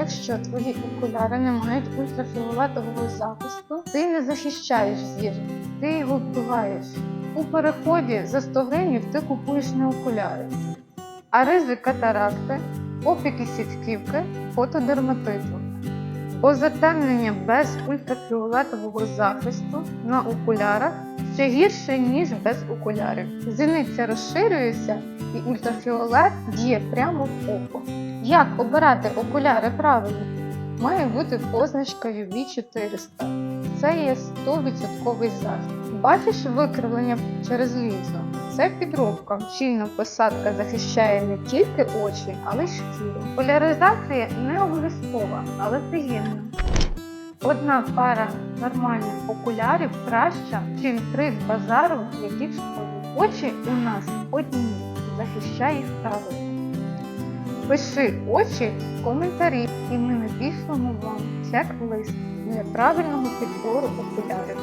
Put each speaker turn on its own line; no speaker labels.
якщо твої окуляри не мають ультрафіолетового захисту, ти не захищаєш зір, ти його вбиваєш. У переході за 100 гривень ти купуєш не окуляри, а ризик катаракти, опіки сітківки, фотодерматиту. Бо затемнення без ультрафіолетового захисту на окулярах ще гірше, ніж без окулярів. Зіниця розширюється і ультрафіолет діє прямо в око. Як обирати окуляри правильно? Має бути позначка UV400. Це є 100% захист. Бачиш викривлення через лінзу? Це підробка. Щільна посадка захищає не тільки очі, але й шкіру. Поляризація не обов'язкова, але приємна. Одна пара нормальних окулярів краща, ніж три з базару, які шкодять. Очі у нас одні, захищай їх правильно. Пиши очі в коментарі, і ми напишемо вам чек-лист неправильного підбору окулярів.